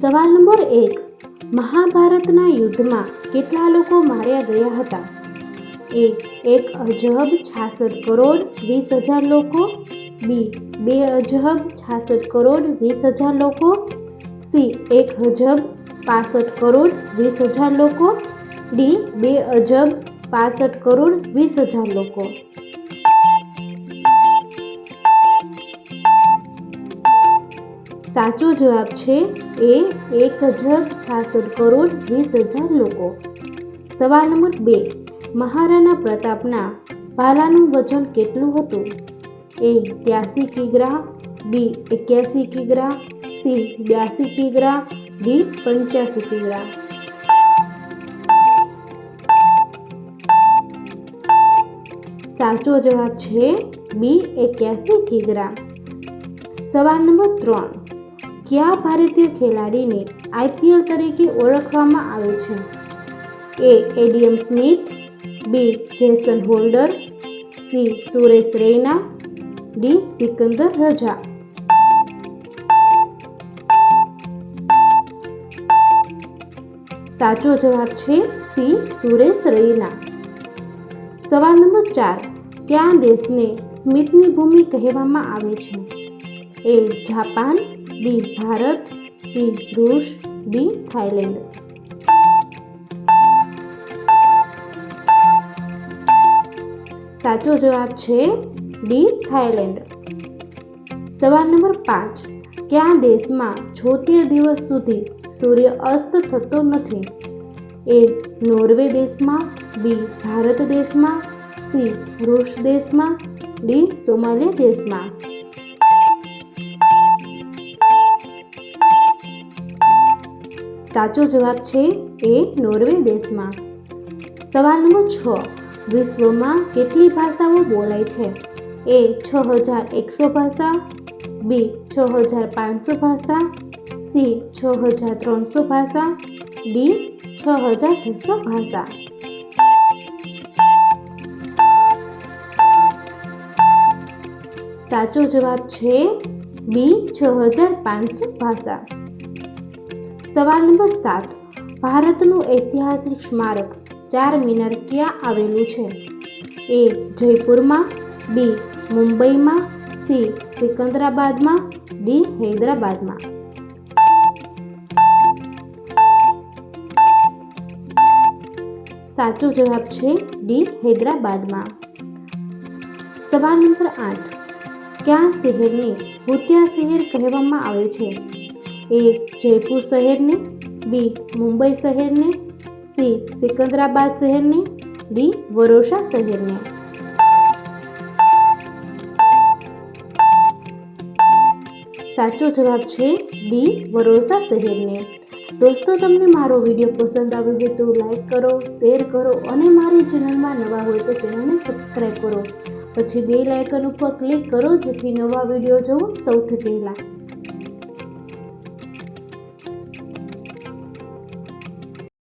સવાલ નંબર એક. મહાભારતના યુદ્ધમાં કેટલા લોકો માર્યા ગયા હતા? એ, એક અજબ છાસઠ કરોડ વીસ હજાર લોકો. બી, બે અજબ છાસઠ કરોડ વીસ હજાર લોકો. સી, એક અજબ પાસઠ કરોડ વીસ હજાર લોકો. ડી, બે અજબ પાસઠ કરોડ વીસ હજાર લોકો. સાચો જવાબ છે એ એક હજાર છાસઠ કરોડ વીસ હજાર લોકો. સવાલ નંબર બે. મહારાણા પ્રતાપના ભાલાનું વજન કેટલું હતું? એ ત્યાસી કિગ્રા, બી એક્યાસી કિગ્રા, સી બ્યાસી કિગ્રા, ડી પંચ્યાસી કિગ્રા. સાચો જવાબ છે બી એક્યાસી કિગ્રા. સવાલ નંબર ત્રણ. કયા ભારતીય ખેલાડીને આઈપીએલ તરીકે ઓળખવામાં આવે છે? A Adam Smith, B, Jason Holder, C, Suresh Raina, D, Sikandar Raza. સાચો જવાબ છે સી, સુરેશ રૈના. સવાલ નંબર ચાર. કયા દેશને સ્મિથની ભૂમિ કહેવામાં આવે છે? A, Japan B Bharat C રૂસ D Thailand સાચો જવાબ છે ડી થાઈલેન્ડ સવાલ નંબર પાંચ. કયા દેશમાં છોતેર દિવસ સુધી સૂર્ય અસ્ત થતો નથી? એ નોર્વે દેશમાં બી ભારત દેશમાં, સી રૂસ દેશમાં, ડી સોમાલિયા દેશમાં. સાચો જવાબ છે એ નોર્વે દેશમાં. સવાલ નંબર છ. વિશ્વમાં કેટલી ભાષાઓ બોલાય છે? એ છ હજાર એકસો ભાષા, બી છ હજાર પાંચસો ભાષા, સી છ હજાર ત્રણસો ભાષા, ડી છ હજાર છસો ભાષા. સાચો જવાબ છે બી છ હજાર પાંચસો ભાષા. સવાલ નંબર સાત. ભારતનું ઐતિહાસિક સ્મારક ચાર મિનાર ક્યાં આવેલું છે? એ. જયપુરમાં, બી. મુંબઈમાં, સી. સિકંદરાબાદમાં, ડી. હૈદરાબાદમાં. સાચો જવાબ છે ડી. હૈદરાબાદમાં. સવાલ નંબર આઠ. ક્યાં શહેરને ભૂતિયા શહેર કહેવામાં આવે છે? એ જયપુર શહેરને, બી મુંબઈ શહેરને, સી સિકંદરાબાદ શહેરને, ડી વરોસા શહેરને. સાચો જવાબ છે ડી વરોસા શહેરને. દોસ્તો, તમને મારો વીડિયો પસંદ આવ્યો હોય તો લાઈક કરો, શેર કરો અને મારી ચેનલમાં નવા હોય તો ચેનલને સબસ્ક્રાઈબ કરો. પછી બે લાઇકન ઉપર ક્લિક કરો જેથી નવા વીડિયો જોવો સૌથી પહેલાં.